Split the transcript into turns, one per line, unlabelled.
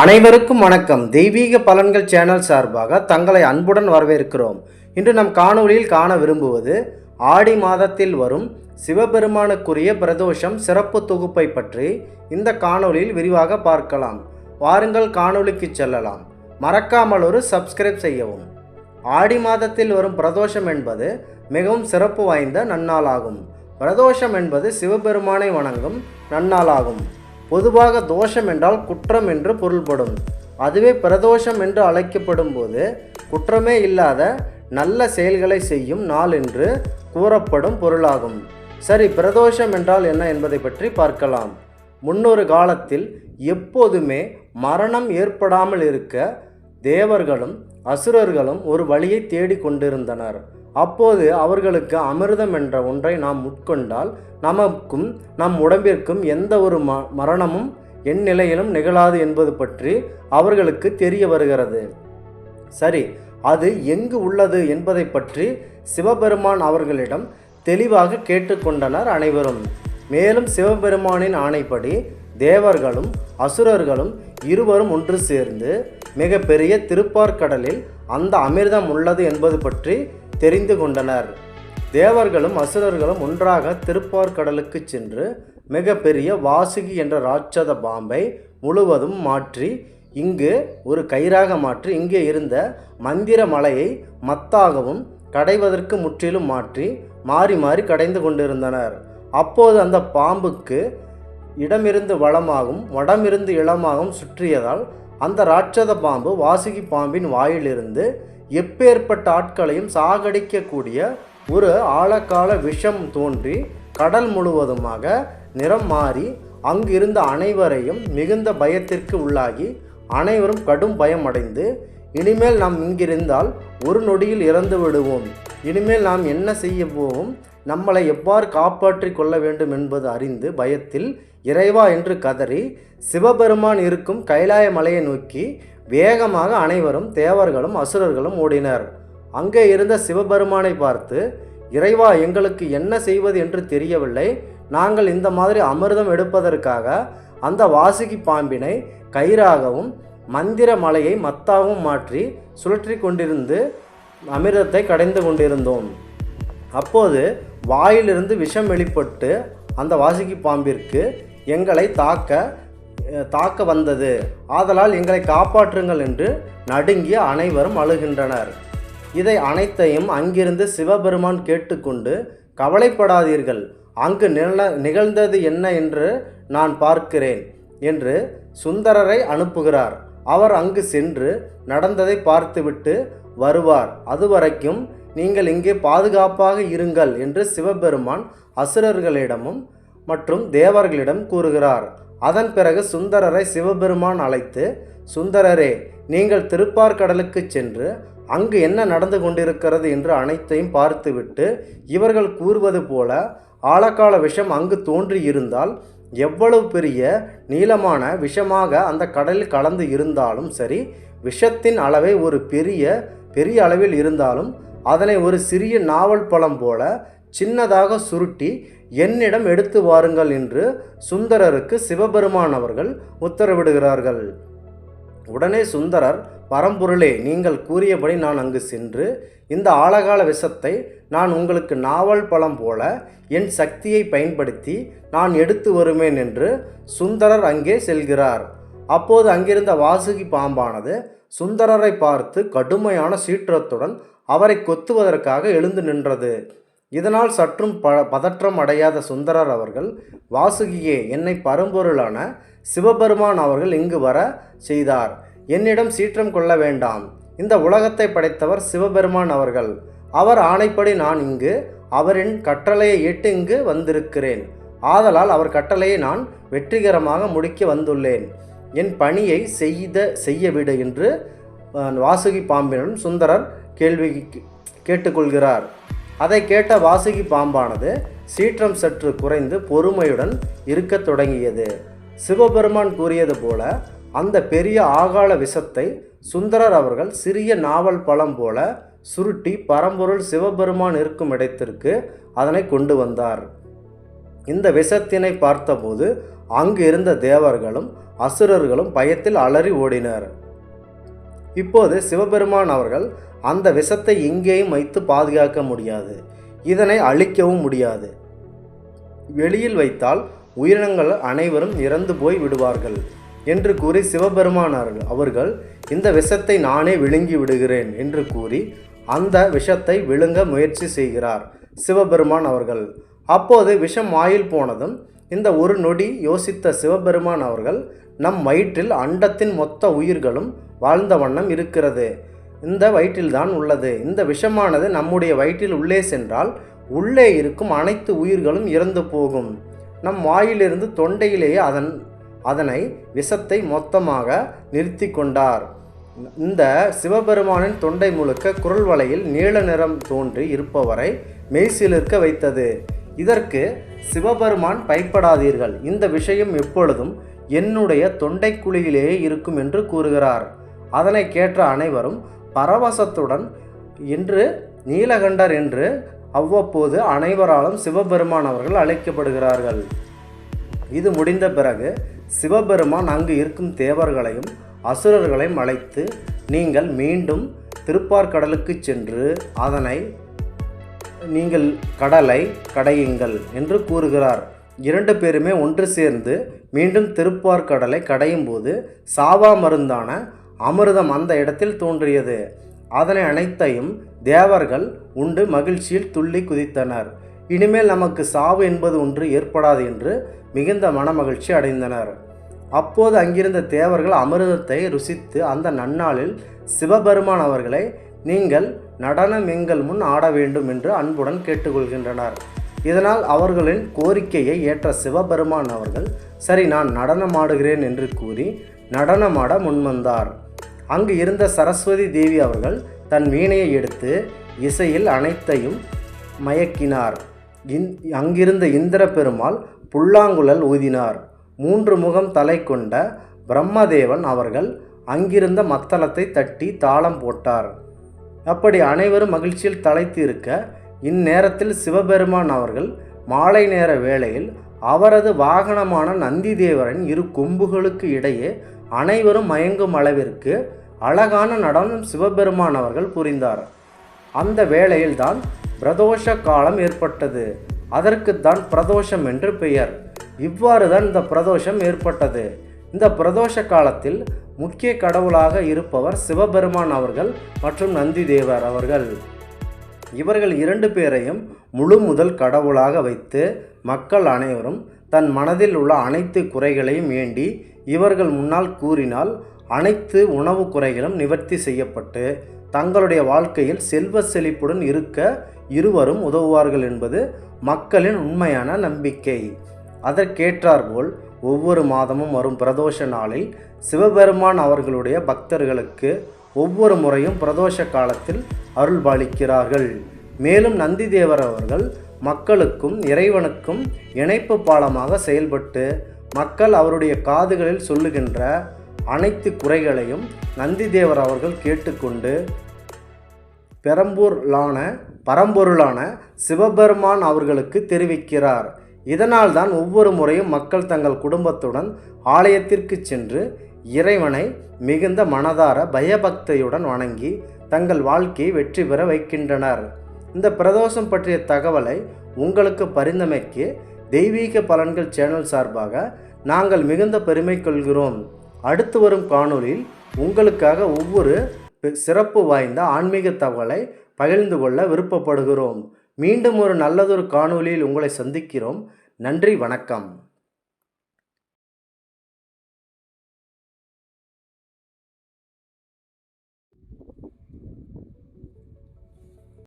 அனைவருக்கும் வணக்கம். தெய்வீக பலன்கள் சேனல் சார்பாக தங்களை அன்புடன் வரவேற்கிறோம். இன்று நம் காணொளியில் காண விரும்புவது ஆடி மாதத்தில் வரும் சிவபெருமானுக்குரிய பிரதோஷம் சிறப்பு தொகுப்பை பற்றி இந்த காணொளியில் விரிவாக பார்க்கலாம். வாருங்கள் காணொளிக்கு செல்லலாம். மறக்காமல் ஒரு சப்ஸ்கிரைப் செய்யவும். ஆடி மாதத்தில் வரும் பிரதோஷம் என்பது மிகவும் சிறப்பு வாய்ந்த நன்னாளாகும். பிரதோஷம் என்பது சிவபெருமானை வணங்கும் நன்னாளாகும். பொதுவாக தோஷம் என்றால் குற்றம் என்று பொருள்படும். அதுவே பிரதோஷம் என்று அழைக்கப்படும் போது குற்றமே இல்லாத நல்ல செயல்களை செய்யும் நாள் என்று கூறப்படும் பொருளாகும். சரி பிரதோஷம் என்றால் என்ன என்பதை பற்றி பார்க்கலாம். முன்னொரு காலத்தில் எப்போதுமே மரணம் ஏற்படாமல் இருக்க தேவர்களும் அசுரர்களும் ஒரு வழியை தேடிக் கொண்டிருந்தனர். அப்போது அவர்களுக்கு அமிர்தம் என்ற ஒன்றை நாம் உட்கொண்டால் நமக்கும் நம் உடம்பிற்கும் எந்த ஒரு ம மரணமும் எந்நிலையிலும் நிகழாது என்பது பற்றி அவர்களுக்கு தெரிய வருகிறது. சரி அது எங்கு உள்ளது என்பதை பற்றி சிவபெருமான் அவர்களிடம் தெளிவாக கேட்டுக்கொண்டனர் அனைவரும். மேலும் சிவபெருமானின் ஆணைப்படி தேவர்களும் அசுரர்களும் இருவரும் ஒன்று சேர்ந்து மிகப்பெரிய திருப்பார்கடலில் அந்த அமிர்தம் உள்ளது என்பது பற்றி தெரிந்து கொண்டனர். தேவர்களும் அசுரர்களும் ஒன்றாக திருப்பார்கடலுக்கு சென்று மிகப்பெரிய வாசுகி என்ற ராட்சத பாம்பை முழுவதும் மாற்றி இங்கு ஒரு கயிறாக மாற்றி இங்கே இருந்த மந்திர மலையை மத்தாகவும் கடைவதற்கு முற்றிலும் மாற்றி மாறி மாறி கடைந்து கொண்டிருந்தனர். அப்போது அந்த பாம்புக்கு இடமிருந்து வளமாகவும் வடமிருந்து இளமாகவும் சுற்றியதால் அந்த ராட்சத பாம்பு வாசுகி பாம்பின் வாயிலிருந்து எப்பேற்பட்ட ஆட்களையும் சாகடிக்கக்கூடிய ஒரு ஆழக்கால விஷம் தோன்றி கடல் முழுவதுமாக நிறம் மாறி அங்கிருந்த அனைவரையும் மிகுந்த பயத்திற்கு உள்ளாகி அனைவரும் கடும் பயமடைந்து இனிமேல் நாம் இங்கிருந்தால் ஒரு நொடியில் இறந்து விடுவோம். இனிமேல் நாம் என்ன செய்ய போவோம் நம்மளை எவ்வாறு காப்பாற்றிக் கொள்ள வேண்டும்? என்பது அறிந்து பயத்தில் இறைவா என்று கதறி சிவபெருமான் இருக்கும் கைலாய மலையை நோக்கி வேகமாக அனைவரும் தேவர்களும் அசுரர்களும் ஓடினர். அங்கே இருந்த சிவபெருமானை பார்த்து இறைவா எங்களுக்கு என்ன செய்வது என்று தெரியவில்லை. நாங்கள் இந்த மாதிரி அமிர்தம் எடுப்பதற்காக அந்த வாசுகி பாம்பினை கயிறாகவும் மந்திர மலையை மத்தாகவும் மாற்றி சுழற்றி கொண்டிருந்து அமிர்தத்தை கடைந்து கொண்டிருந்தோம். அப்போது வாயிலிருந்து விஷம் வெளிப்பட்டு அந்த வாசுகி பாம்பிற்கு எங்களை தாக்க தாக்க வந்தது. ஆதலால் எங்களை காப்பாற்றுங்கள் என்று நடுங்கிய அனைவரும் அழுகின்றனர். இதை அனைத்தையும் அங்கிருந்து சிவபெருமான் கேட்டுக்கொண்டு கவலைப்படாதீர்கள். அங்கு நில நிகழ்ந்தது என்ன என்று நான் பார்க்கிறேன் என்று சுந்தரரை அனுப்புகிறார். அவர் அங்கு சென்று நடந்ததை பார்த்துவிட்டு வருவார். அதுவரைக்கும் நீங்கள் இங்கே பாதுகாப்பாக இருங்கள் என்று சிவபெருமான் அசுரர்களிடமும் மற்றும் தேவர்களிடம் கூறுகிறார். அதன் பிறகு சுந்தரரை சிவபெருமான் அழைத்து சுந்தரரே நீங்கள் திருப்பார்கடலுக்கு சென்று அங்கு என்ன நடந்து கொண்டிருக்கிறது? என்று அனைத்தையும் பார்த்துவிட்டு இவர்கள் கூறுவது போல ஆழக்கால விஷம் அங்கு தோன்றி இருந்தால் எவ்வளவு பெரிய நீளமான விஷமாக அந்த கடலில் கலந்து இருந்தாலும் சரி விஷத்தின் அளவை ஒரு பெரிய பெரிய அளவில் இருந்தாலும் அதனை ஒரு சிறிய நாவல் பழம் போல சின்னதாக சுருட்டி என்னிடம் எடுத்து வாருங்கள் என்று சுந்தரருக்கு சிவபெருமான் அவர்கள் உத்தரவிடுகிறார்கள். உடனே சுந்தரர் பரம்பொருளே நீங்கள் கூறியபடி நான் அங்கு சென்று இந்த ஆழகால விஷத்தை நான் உங்களுக்கு நாவல் பழம் போல என் சக்தியை பயன்படுத்தி நான் எடுத்து வருவேன் என்று சுந்தரர் அங்கே செல்கிறார். அப்போது அங்கிருந்த வாசுகி பாம்பானது சுந்தரரை பார்த்து கடுமையான சீற்றத்துடன் அவரை கொத்துவதற்காக எழுந்து நின்றது. இதனால் சற்றும் ப பதற்றம் அடையாத சுந்தரர் அவர்கள் வாசுகியே என்னை பரம்பொருளான சிவபெருமான் அவர்கள் இங்கு வர செய்தார். என்னிடம் சீற்றம் கொள்ள வேண்டாம். இந்த உலகத்தை படைத்தவர் சிவபெருமான் அவர்கள். அவர் ஆணைப்படி நான் இங்கு அவரின் கட்டளையை ஏட்டு இங்கு வந்திருக்கிறேன். ஆதலால் அவர் கட்டளையை நான் வெற்றிகரமாக முடிக்க வந்துள்ளேன். என் பணியை செய்த செய்ய விடு என்று வாசுகி பாம்பினும் சுந்தரர் கேள்வி கேட்டுக்கொள்கிறார். அதை கேட்ட வாசுகி பாம்பானது சீற்றம் சற்று குறைந்து பொறுமையுடன் இருக்கத் தொடங்கியது. சிவபெருமான் கூறியது போல அந்த பெரிய ஆகாள விஷத்தை சுந்தரர் அவர்கள் சிறிய நாவல் பழம் போல சுருட்டி பரம்பொருள் சிவபெருமான் இருக்கும் இடத்திற்கு அதனை கொண்டு வந்தார். இந்த விஷத்தினை பார்த்தபோது அங்கு இருந்த தேவர்களும் அசுரர்களும் பயத்தில் அலறி ஓடினர். இப்போது சிவபெருமான் அவர்கள் அந்த விஷத்தை எங்கேயும் வைத்து பாதுகாக்க முடியாது. இதனை அழிக்கவும் முடியாது. வெளியில் வைத்தால் உயிரினங்கள் அனைவரும் இறந்து போய் விடுவார்கள் என்று கூறி சிவபெருமான் அவர்கள் இந்த விஷத்தை நானே விழுங்கி விடுகிறேன் என்று கூறி அந்த விஷத்தை விழுங்க முயற்சி செய்கிறார் சிவபெருமான் அவர்கள். அப்போது விஷம் வாயில் போனதும் இந்த ஒரு நொடி யோசித்த சிவபெருமான் அவர்கள் நம் வயிற்றில் அண்டத்தின் மொத்த உயிர்களும் வாழ்ந்த வண்ணம் இருக்கிறது. இந்த வயிற்றில்தான் உள்ளது. இந்த விஷமானது நம்முடைய வயிற்றில் உள்ளே சென்றால் உள்ளே இருக்கும் அனைத்து உயிர்களும் இறந்து போகும். நம் வாயிலிருந்து தொண்டையிலேயே அதன் அதனை விஷத்தை மொத்தமாக நிறுத்தி கொண்டார். இந்த சிவபெருமானின் தொண்டை முழுக்க குரல் வலையில் நீல நிறம் தோன்றி இருப்பவரை மெய்சிலிருக்க வைத்தது. இதற்கு சிவபெருமான் பயப்படாதீர்கள். இந்த விஷயம் எப்பொழுதும் என்னுடைய தொண்டைக்குழியிலேயே இருக்கும் என்று கூறுகிறார். அதனை கேட்ட அனைவரும் பரவசத்துடன் இன்று நீலகண்டர் என்று அவ்வப்போது அனைவராலும் சிவபெருமான் அவர்கள் அழைக்கப்படுகிறார்கள். இது முடிந்த பிறகு சிவபெருமான் அங்கு இருக்கும் தேவர்களையும் அசுரர்களையும் அழைத்து நீங்கள் மீண்டும் திருப்பார்கடலுக்கு சென்று அதனை நீங்கள் கடலை கடையுங்கள் என்று கூறுகிறார். இரண்டு பேருமே ஒன்று சேர்ந்து மீண்டும் திருப்பார் கடலை கடையும் போது சாவா மருந்தான அமிர்தம் அந்த இடத்தில் தோன்றியது. அதனை அனைத்தையும் தேவர்கள் உண்டு மகிழ்ச்சியில் துள்ளி குதித்தனர். இனிமேல் நமக்கு சாவு என்பது ஒன்று ஏற்படாது என்று மிகுந்த மனமகிழ்ச்சி அடைந்தனர். அப்போது அங்கிருந்த தேவர்கள் அமிர்தத்தை ருசித்து அந்த நன்னாளில் சிவபெருமான் அவர்களை நீங்கள் நடனம் எங்கள் முன் ஆட வேண்டும் என்று அன்புடன் கேட்டுக்கொள்கின்றனர். இதனால் அவர்களின் கோரிக்கையை ஏற்ற சிவபெருமான் அவர்கள் சரி நான் நடனமாடுகிறேன் என்று கூறி நடனமாட முன்வந்தார். அங்கு இருந்த சரஸ்வதி தேவி அவர்கள் தன் வீணையை எடுத்து இசையில் அனைத்தையும் மயக்கினார். இந் அங்கிருந்த இந்திர பெருமாள் புல்லாங்குழல் ஊதினார். மூன்று முகம் தலை கொண்ட பிரம்மதேவன் அவர்கள் அங்கிருந்த மத்தளத்தை தட்டி தாளம் போட்டார். அப்படி அனைவரும் மகிழ்ச்சியில் தலைத்து இருக்க இந்நேரத்தில் சிவபெருமான் அவர்கள் மாலை நேர வேளையில் அவரது வாகனமான நந்தி தேவரின் இரு கொம்புகளுக்கு இடையே அனைவரும் மயங்கும் அளவிற்கு அழகான நடனம் சிவபெருமான் அவர்கள் புரிந்தார். அந்த வேளையில்தான் பிரதோஷ காலம் ஏற்பட்டது. அதற்குத்தான் பிரதோஷம் என்று பெயர். இவ்வாறு தான் இந்த பிரதோஷம் ஏற்பட்டது. இந்த பிரதோஷ காலத்தில் முக்கிய கடவுளாக இருப்பவர் சிவபெருமான் அவர்கள் மற்றும் நந்தி தேவர் அவர்கள். இவர்கள் இரண்டு பேரையும் முழு முதல் கடவுளாக வைத்து மக்கள் அனைவரும் தன் மனதில் உள்ள அனைத்து குறைகளையும் வேண்டி இவர்கள் முன்னால் கூறினால் அனைத்து உணவு குறைகளும் நிவர்த்தி செய்யப்பட்டு தங்களுடைய வாழ்க்கையில் செல்வ செழிப்புடன் இருக்க இருவரும் உதவுவார்கள் என்பது மக்களின் உண்மையான நம்பிக்கை. அதற்கேற்றாற்போல் ஒவ்வொரு மாதமும் வரும் பிரதோஷ நாளில் சிவபெருமான் அவர்களுடைய பக்தர்களுக்கு ஒவ்வொரு முறையும் பிரதோஷ காலத்தில் அருள்பாலிக்கிறார்கள் மேலும் நந்தி தேவர் அவர்கள் மக்களுக்கும் இறைவனுக்கும் இணைப்பு பாலமாக செயல்பட்டு மக்கள் அவருடைய காதுகளில் சொல்லுகின்ற அனைத்து குறைகளையும் நந்தி தேவர் அவர்கள் கேட்டுக்கொண்டு பெரம்பூர்லான பரம்பொருளான சிவபெருமான் அவர்களுக்கு தெரிவிக்கிறார். இதனால் தான் ஒவ்வொரு முறையும் மக்கள் தங்கள் குடும்பத்துடன் ஆலயத்திற்கு சென்று இறைவனை மிகுந்த மனதார பயபக்தியுடன் வணங்கி தங்கள் வாழ்க்கையை வெற்றி பெற வைக்கின்றனர். இந்த பிரதோஷம் பற்றிய தகவலை உங்களுக்கு பரிந்தமைக்கு தெய்வீக பலன்கள் சேனல் சார்பாக நாங்கள் மிகுந்த பெருமை கொள்கிறோம். அடுத்து வரும் காணொளியில் உங்களுக்காக ஒவ்வொரு சிறப்பு வாய்ந்த ஆன்மீக தகவலை பகிர்ந்து கொள்ள விருப்பப்படுகிறோம். மீண்டும் ஒரு நல்லதொரு காணொலியில் உங்களை சந்திக்கிறோம். நன்றி வணக்கம்.